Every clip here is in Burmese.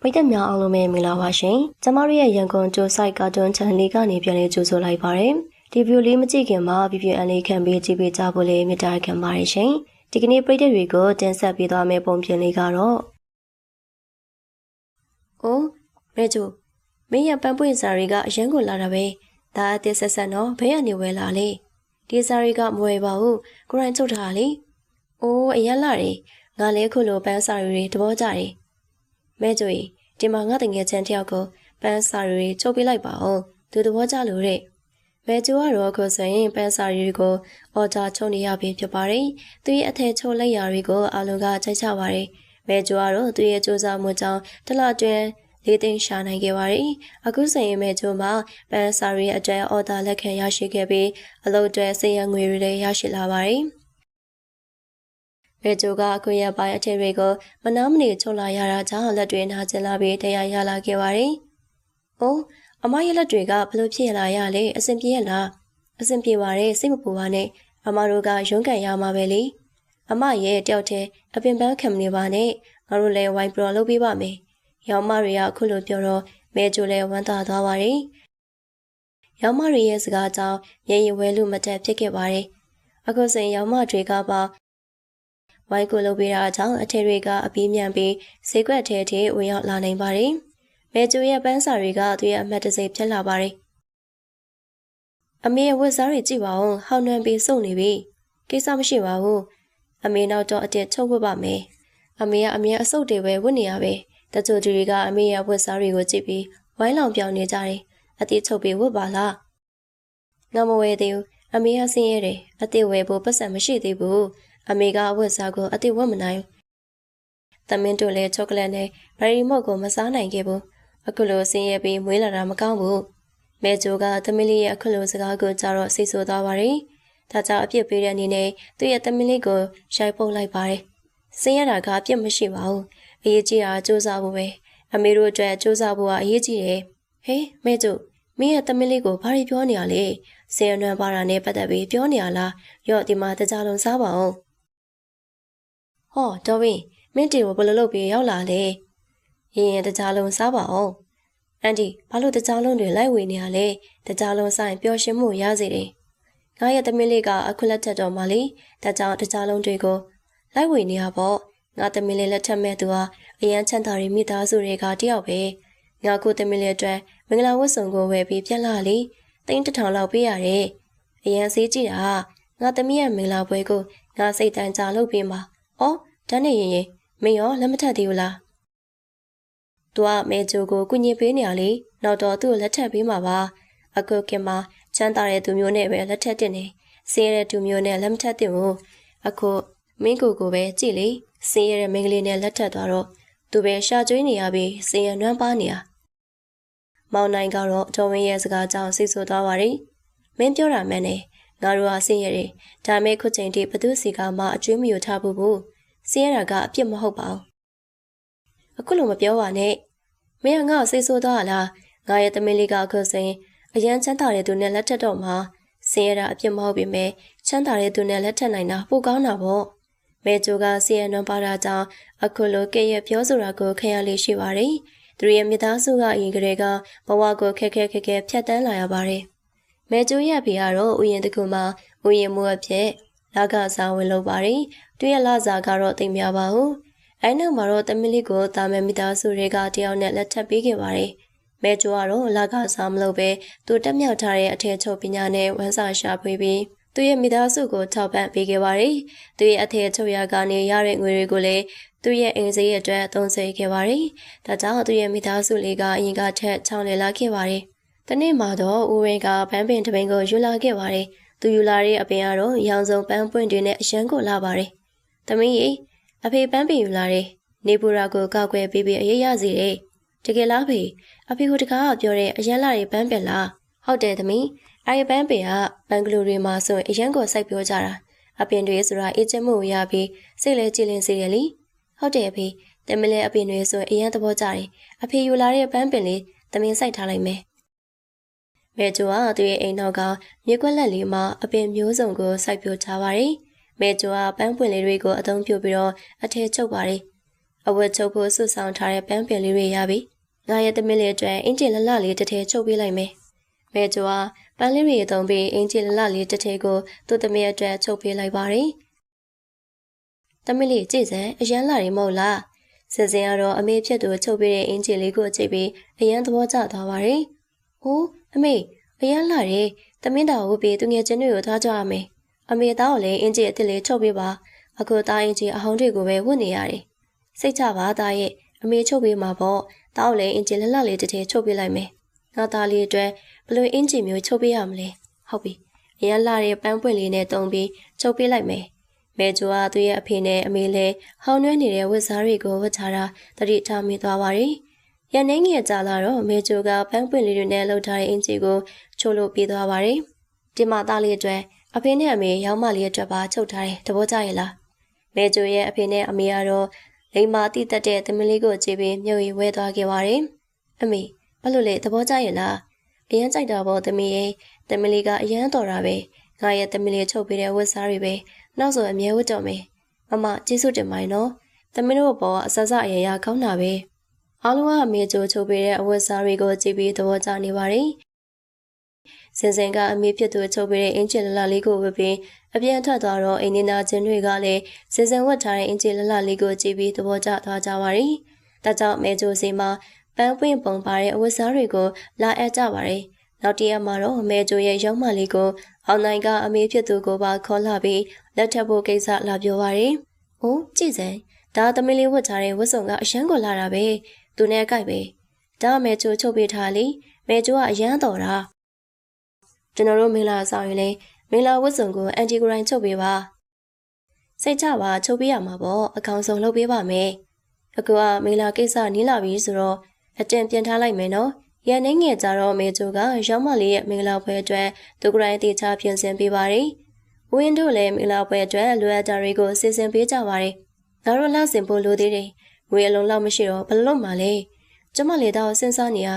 ပရိသတ်များအားလုံးပဲမင်္ဂလာပါရှင်။ကျမတို့ရဲ့ရန်ကုန်ကျိုဆိုင်ကာတွန်း channel လေးကနေပြန်လည်ကြိုဆိုလိုက်ပါရစေ။ဒီဗီဒီယိုလေးမကြည့်ခင်မှာ VPN လေးခံပေးကြည့်ပေးကြဖို့လေးမေတ္တာခံပါတယ်ရှင်။ဒီကနေ့ပရိသတ်တွေကိုတင်ဆက်ပေးသွားမယ့်ပုံပြင်လေးကတော့အိုးမဲကျိုမင်းရပန်းပွင့်စာရီကအရန်ကိုလာတာပဲ။ဒါအသက်ဆက်ဆက်တော့ဘဲကနေဝဲလာလေ။ဒီစာရီကမဝဲပါဘူး။ကိုရိုင်းချုပ်ထားလေ။အိုးအရန်လာတယ်။ငါလည်းခုလိုပန်းစာရီတွေတဘောကြတယ်။ မဲကျိုကြီးဒီမှာငါတငယ်ချင်းတယောက်ကိုပန်းစာရီချုပ်ပေးလိုက်ပါအောင်သူသဘောကျလို့တဲ့မဲကျိုကတော့ခုဆိုရင်ပန်းစာရီကိုအော်ဒါချုပ်နေရပြီဖြစ်ပါတယ်သူရဲ့အထည်ချုပ်လက်ရာတွေကိုအလုံးကကြိုက်ချပါတယ်မဲကျိုကတော့သူရဲ့စူးစမ်းမှုကြောင့်တလအတွင်းလေးသိန်းရှာနိုင်ခဲ့ပါတယ်အခုဆိုရင်မဲကျိုမှာပန်းစာရီအကျဲအော်ဒါလက်ခံရရှိခဲ့ပြီးအလုပ်တွေစေရငွေတွေလည်းရရှိလာပါတယ် ရေဂျိုကအခုရပိုင်းအထည်တွေကိုမနာမနေချုပ်လာရတာကြောင့်လက်တွေနာကျင်လာပြီးတရားရလာခဲ့ပါတယ်။အိုးအမရဲ့လက်တွေကဘလို့ဖြစ်လာရလဲအဆင်ပြေရလား။အဆင်ပြေပါတယ်စိတ်မပူပါနဲ့အမတို့ကရုန်းကန်ရမှာပဲလေ။အမရဲ့တယောက်တည်းအပင်ပန်းခံမနေပါနဲ့ငါတို့လည်းဝိုင်းပရောလုပ်ပေးပါမယ်။ရောင်မတွေကအခုလိုပြောတော့မဲကျိုလည်းဝမ်းသာသွားပါတယ်။ရောင်မတွေရဲ့စကားကြောင့်ရေရဝဲလို့မတက်ဖြစ်ခဲ့ပါတယ်။အခုဆိုရင်ရောင်မတွေကပါ ဝိုင်းကိုလုပ်ပေးတာကြောင့်အထည်တွေကအပီးမြန်ပြီးဈေးကွက်ထဲထိဝင်ရောက်လာနိုင်ပါတယ်။မဲကျိုရဲ့ပန်းစာတွေကသူ့ရဲ့အမတ်တစိဖြစ်လာပါတယ်။အမေရဲ့ဝတ်စားတွေကြည့်ပါဦးဟောင်းနှံပြီးစုံနေပြီ။ကိစ္စမရှိပါဘူး။အမေနောက်တော့အတက်ချုပ်ဝတ်ပါမယ်။အမေကအမေအစုပ်တွေပဲဝတ်နေရပဲ။တချို့သူတွေကအမေရဲ့ဝတ်စားတွေကိုကြည့်ပြီးဝိုင်းလောင်ပြောင်နေကြတယ်။အတက်ချုပ်ပြီးဝတ်ပါလား။ငါမဝဲသေးဘူး။အမေကဆင်းရဲတယ်။အတက်ဝဲဖို့ပတ်စံမရှိသေးဘူး။ အမေကအဝတ်စားကိုအတိဝတ်မနိုင်။သမင်းတို့လည်းချောကလက်နဲ့ဘရီမော့ကိုမစားနိုင်ခဲ့ဘူး။အခုလိုဆင်းရဲပြီးမွေးလာတာမကောင်းဘူး။မဲဂျိုကသမင်းလေးရဲ့အခုလိုစကားကိုကြားတော့စိတ်ဆိုးသွားပါတယ်။ဒါကြောင့်အပြစ်ပေးတဲ့အနေနဲ့သူ့ရဲ့သမင်းလေးကိုရိုက်ပုတ်လိုက်ပါတယ်။ဆင်းရဲတာကအပြစ်မရှိပါဘူး။အရေးကြီးတာစူးစမ်းဖို့ပဲ။အမေတို့အတွက်စူးစမ်းဖို့ကအရေးကြီးတယ်။ဟေးမဲဂျိုမင်းရဲ့သမင်းလေးကိုဘာတွေပြောနေရလဲ။ဆင်းရဲနှံပါတာနဲ့ပတ်သက်ပြီးပြောနေရလား။ရော့ဒီမှာတကြလုံးစားပါအောင်။ ဟောတော်ဝင်းမင်းတီကိုဘယ်လိုလုပ်ပြီးရောက်လာလဲရင်ရင်တကြားလုံးစားပါအောင်အန်ဒီဘာလို့တကြားလုံးတွေလိုက်ဝေနေရလဲတကြားလုံးဆိုင်ပျော်ရွှင်မှုရစေတယ်ငါရဲ့သမီးလေးကအခုလက်ထက်တော်မှလေဒါကြောင့်တကြားလုံးတွေကိုလိုက်ဝေနေရပေါ့ငါသမီးလေးလက်ထက်မဲ့သူဟာအရန်ချမ်းသာရီမိသားစုတွေကတယောက်ပဲငါကိုသမီးလေးအတွက်မင်္ဂလာဝတ်စုံကိုဝယ်ပြီးပြန်လာလေတိန်းတစ်ထောင်လောက်ပေးရတယ်အရန်စေးကြည့်တာငါသမီးရဲ့မင်္ဂလာပွဲကိုငါစိတ်တန်ကြာလုပ်ပေးမှာ။ အော်တန်းနေရင်ရင်မင်းရောလက်မထပ်သေးဘူးလား။ तू ကမဲဂျိုကိုကုညင်ပေးနေရလေ။နောက်တော့သူ့ကိုလက်ထပ်ပေးမှာပါ။အခုခင်မှာချမ်းသာတဲ့သူမျိုးနဲ့ပဲလက်ထပ်တင်နေ။ဆင်းရဲတဲ့သူမျိုးနဲ့လက်မထပ်တင်ဘူး။အခုမင်းကိုကိုပဲကြည့်လေ။ဆင်းရဲတဲ့မိန်းကလေးနဲ့လက်ထပ်သွားတော့သူပဲရှာကျွေးနေရပြီးဆင်းရဲနှွမ်းပါနေရ။မောင်နိုင်ကတော့တော်ဝင်းရဲ့စကားကြောင့်စိတ်ဆိုးသွားပါရီ။မင်းပြောတာမှန်တယ်။ ငါတို့ဟာဆင်းရဲတယ်။ဒါမဲ့ခုချိန်ထိဘသူစီကမှအကျွေးမယူထားဘူးဘူး။ဆင်းရဲတာကအပြစ်မဟုတ်ပါဘူး။အခုလိုမပြောပါနဲ့။မင်းကငါ့ကိုစိတ်ဆိုးသွားလား။ငါရဲ့သမီးလေးကအခုဆိုရင်အရန်ချမ်းသာတဲ့သူနဲ့လက်ထက်တော့မှဆင်းရဲတာအပြစ်မဟုတ်ပေမဲ့ချမ်းသာတဲ့သူနဲ့လက်ထက်နိုင်တာပိုကောင်းတာပေါ့။မဲဂျိုကဆင်းရဲနှံပါတာကြောင့်အခုလိုကဲ့ရဲ့ပြောဆိုတာကိုခံရလေးရှိပါတယ်။သူရဲ့မိသားစုကအရင်ကတည်းကဘဝကိုခက်ခဲခက်ခဲဖြတ်တန်းလာရပါတယ်။ မဲကျိုးရဖေကတော့ဥယျာဉ်တစ်ခုမှာဥယျာဉ်မှုအဖြစ်လာကစားဝင်လုပ်ပါတယ်။သူရဲ့လာစားကတော့တိမ်များပါဘူး။အဲနောက်မှာတော့တမီလေးကိုတာမဲမိသားစုတွေကတယောက်နဲ့လက်ထပ်ပေးခဲ့ပါတယ်။မဲကျိုးကတော့လာကစားမလုပ်ပဲသူတက်မြောက်ထားတဲ့အထည်ချုပ်ပညာနဲ့ဝမ်းစာရှာဖွေပြီးသူရဲ့မိသားစုကိုထောက်ပံ့ပေးခဲ့ပါတယ်။သူရဲ့အထည်ချုပ်ရကနေရတဲ့ငွေတွေကိုလည်းသူရဲ့အင်စည်းအတွက်အသုံးဆွဲခဲ့ပါတယ်။ဒါကြောင့်သူရဲ့မိသားစုလေးကအရင်ကထက်ချောင်းလည်လာခဲ့ပါတယ်။ တနေ့မှတော့ဦးဝင်းကဗန်းပင်တပင်ကိုယူလာခဲ့ပါတယ်။သူယူလာတဲ့အပင်ကတော့ရောင်စုံပန်းပွင့်တွေနဲ့အရန်ကိုလာပါတယ်။သမီးကြီးအဖေပန်းပင်ယူလာတယ်။နေပူရာကိုကောက်ွယ်ပေးပြီးအရေးရစီတယ်။တကယ်လားဖေအဖေကတကားကပြောတဲ့အရန်လာတွေပန်းပင်လား။ဟုတ်တယ်သမီး။အဲဒီပန်းပင်ကဘန်ဂလိုတွေမှာဆိုရင်အရန်ကိုစိုက်ပြောကြတာ။အပင်တွေဆိုတာအေးချမ်းမှုရပြီးစိတ်လဲကြည်လင်စေတယ်လी။ဟုတ်တယ်အဖေ။တမင်လဲအပင်တွေဆိုရင်အရန်သဘောကျတယ်။အဖေယူလာတဲ့ပန်းပင်လေးတမင်စိုက်ထားလိုက်မယ်။ မဲကျိုကသူ့ရဲ့အိမ်နောက်ကမြေကွက်လက်လေးမှာအပင်မျိုးစုံကိုစိုက်ပျိုးထားပါတယ်။မဲကျိုကပန်းပွင့်လေးတွေကိုအသုံးပြုပြီးတော့အထည်ချုပ်ပါတယ်အဝတ်ချုပ်ဖို့ဆွဆောင်ထားတဲ့ပန်းပင်လေးတွေရပြီငါရဲ့သမီးလေးအတွက်အင်ဂျင်လလလေးတစ်ထည်ချုပ်ပေးလိုက်မယ်မဲကျော်ကပန်းလေးတွေသုံးပြီးအင်ဂျင်လလလေးတစ်ထည်ကိုသူ့သမီးအတွက်ချုပ်ပေးလိုက်ပါတယ်သမီးလေးကြည့်စမ်းအရန်လာရီမဟုတ်လားစင်စင်ကတော့အမေဖြစ်သူချုပ်ပေးတဲ့အင်ဂျင်လေးကိုကြည့်ပြီးအရန်သဘောကျသွားပါတယ်ဟိုး အမေအရန်လာတယ်သမင်းတော်ဝုတ်ပြီးသူငယ်ချင်းတွေကိုထားကြရမယ်အမေသားကိုလည်းအင်ဂျင်အစ်စ်လေးချုပ်ပေးပါအခုသားအင်ဂျင်အဟောင်းတွေကိုပဲဝတ်နေရတယ်စိတ်ချပါသားရဲ့အမေချုပ်ပေးမှာပေါ့တောက်လည်းအင်ဂျင်လှလှလေးတစ်ထည်ချုပ်ပေးလိုက်မယ်ငါသားလေးအတွက်ဘလို့အင်ဂျင်မျိုးချုပ်ပေးရမလဲဟုတ်ပြီအရန်လာတဲ့ပန်းပွင့်လေးနဲ့တုံပြီးချုပ်ပေးလိုက်မယ်မဲဂျိုကသူ့ရဲ့အဖေနဲ့အမေလည်းဟောင်းနှွဲနေတဲ့ဝတ်စားတွေကိုဝတ်ထားတာတတိထားမိသွားပါတယ် ရန်နေငယ်ကြာလာတော့မေဂျိုကပန်းပွင့်လေးတွေနဲ့လှုပ်ထားတဲ့အင်ဂျီကိုချိုးလို့ပြီးသွားပါတယ်ဒီမှာသားလေးအတွက်အဖေနဲ့အမေရောင်းမလေးအတွက်ပါချုပ်ထားတယ်တဘောကြရဲ့လားမေဂျိုရဲ့အဖေနဲ့အမေကတော့လိမ္မာတိတက်တဲ့သမီးလေးကိုကြည့်ပြီးမြုပ်ရီဝဲသွားခဲ့ပါတယ်။အမေဘာလို့လဲသဘောကျရဲ့လား။အရန်ကြိုက်တာပေါ့သမီးရဲ့သမီးလေးကအရန်တော်တာပဲ။ငါရဲ့သမီးလေးချုပ်ပေးတဲ့ဝတ်စားတွေပဲ။နောက်ဆိုအမြဲဝတ်တော်မယ်။မမကျေးဇူးတင်ပါတယ်နော်။သမီးတို့ဘောကအဆဆအရရကောင်းတာပဲ။ အားလုံးကအမေချိုချုပ်ပေးတဲ့အဝတ်စားတွေကိုကြည့်ပြီးသဘောကျနေပါတယ်။စင်စင်ကအမေဖြစ်သူချုပ်ပေးတဲ့အင်ဂျင်လလလေးကိုဝတ်ပြီးအပြန်ထွက်သွားတော့အိမ်နေနာချင်းတွေကလည်းစင်စင်ဝတ်ထားတဲ့အင်ဂျင်လလလေးကိုကြည့်ပြီးသဘောကျသွားကြပါတယ်။ဒါကြောင့်မဲဂျိုစီမှာပန်းပွင့်ပုံပါတဲ့အဝတ်စားတွေကိုလာအပ်ကြပါတယ်။နောက်တရက်မှာတော့မဲဂျိုရဲ့ရုံးမလေးကိုအောင်နိုင်ကအမေဖြစ်သူကိုပါခေါ်လာပြီးလက်ထပ်ဖို့ကိစ္စလာပြောပါတယ်။ဟိုကြည့်စမ်းဒါသမီးလေးဝတ်ထားတဲ့ဝတ်စုံကအရန်ကိုလာတာပဲ။ သူနဲ့အကြိုက်ပဲ။ဒါမဲဂျိုချုပ်ပေးထားလေ။မဲဂျိုကအရန်တော်တာ။ကျွန်တော်တို့မင်္ဂလာဆောင်ရင်လေမင်္ဂလာဝတ်စုံကိုအန်တီဂရိုင်းချုပ်ပေးပါစိတ်ချပါချုပ်ပေးရမှာပေါ့အကောင်ဆုံးလုပ်ပေးပါမယ်အခုကမင်္ဂလာကိစ္စနီးလာပြီဆိုတော့အတန်ပြန်ထားလိုက်မယ်နော်ရန်နေငယ်ကြတော့မေချိုကရောင်းမလေးရဲ့မင်္ဂလာပွဲအတွက်သူကရိုင်းတေချာပြင်ဆင်ပေးပါတယ်ဝင်းတို့လည်းမင်္ဂလာပွဲအတွက်လိုအပ်တာတွေကိုစီစဉ်ပေးကြပါတယ်ငါတို့လှဆင်ဖို့လိုသေးတယ် ငွေအလုံးလောက်မရှိတော့ဘယ်လိုမှလဲကျမလေးတော့စဉ်းစားနေရ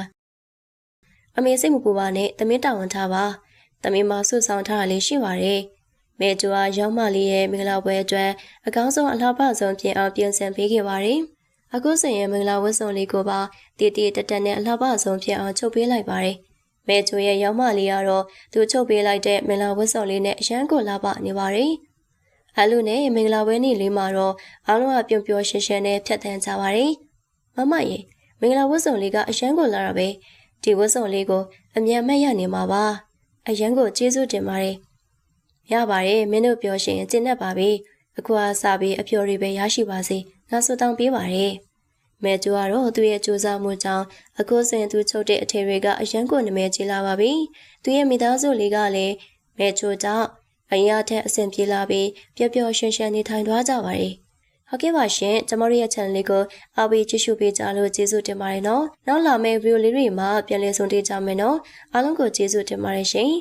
အမေစိတ်မပူပါနဲ့တမင်းတာဝန်ထားပါ။တမင်မဆွဆောင်ထားတာလေးရှိပါတယ်။မဲကျူအားရောင်းမလေးရဲ့မင်္ဂလာပွဲအတွက်အကောင်းဆုံးအလှပဆုံးပြင်အောင်ပြင်ဆင်ပေးခဲ့ပါတယ်။အခုဆိုရင်မင်္ဂလာဝတ်စုံလေးကိုပါတည်တည်တက်တက်နဲ့အလှပဆုံးပြင်အောင်ချုပ်ပေးလိုက်ပါတယ်။မဲကျူရဲ့ရောင်းမလေးကတော့သူချုပ်ပေးလိုက်တဲ့မင်္ဂလာဝတ်စုံလေးနဲ့အရန်ကိုလှပနေပါတယ်။ အလူနဲ့မင်္ဂလာပွဲနေ့လေးမှာတော့အားလုံးကပြုံပျော်ရွှင်ရွှင်နဲ့ဖြတ်သန်းကြပါတယ်။မမရေမင်္ဂလာဝတ်စုံလေးကအရန်ကိုလာတာပဲ။ဒီဝတ်စုံလေးကိုအမြန်မှတ်ရနေမှာပါ။အရန်ကိုကျေးဇူးတင်ပါတယ်။ရပါတယ်မင်းတို့ပြောရှင်ကျင့်တတ်ပါပြီ။အခုအားစပြီးအဖျော်တွေပဲရရှိပါစေ။ငါဆုတောင်းပေးပါတယ်။မဲကျိုကတော့သူ့ရဲ့စူးစမ်းမှုကြောင့်အခုစဉ်သူချုပ်တဲ့အထည်တွေကအရန်ကိုနမဲကြီးလာပါပြီ။သူရဲ့မိသားစုလေးကလည်းမဲချိုကြောင့် အရင်အထက်အဆင်ပြေလာပြီးပျော်ပျော်ရွှင်ရွှင်နေထိုင်သွားကြပါတယ်။ဟုတ်ကဲ့ပါရှင်ကျမတို့ရဲ့ channel လေးကိုအားပေးကြည့်ရှုပေးကြလို့ကျေးဇူးတင်ပါတယ်နော်နောက်လာမယ့် video လေးတွေမှာပြန်လည်ဆုံတွေ့ကြမယ်နော်အားလုံးကိုကျေးဇူးတင်ပါတယ်ရှင်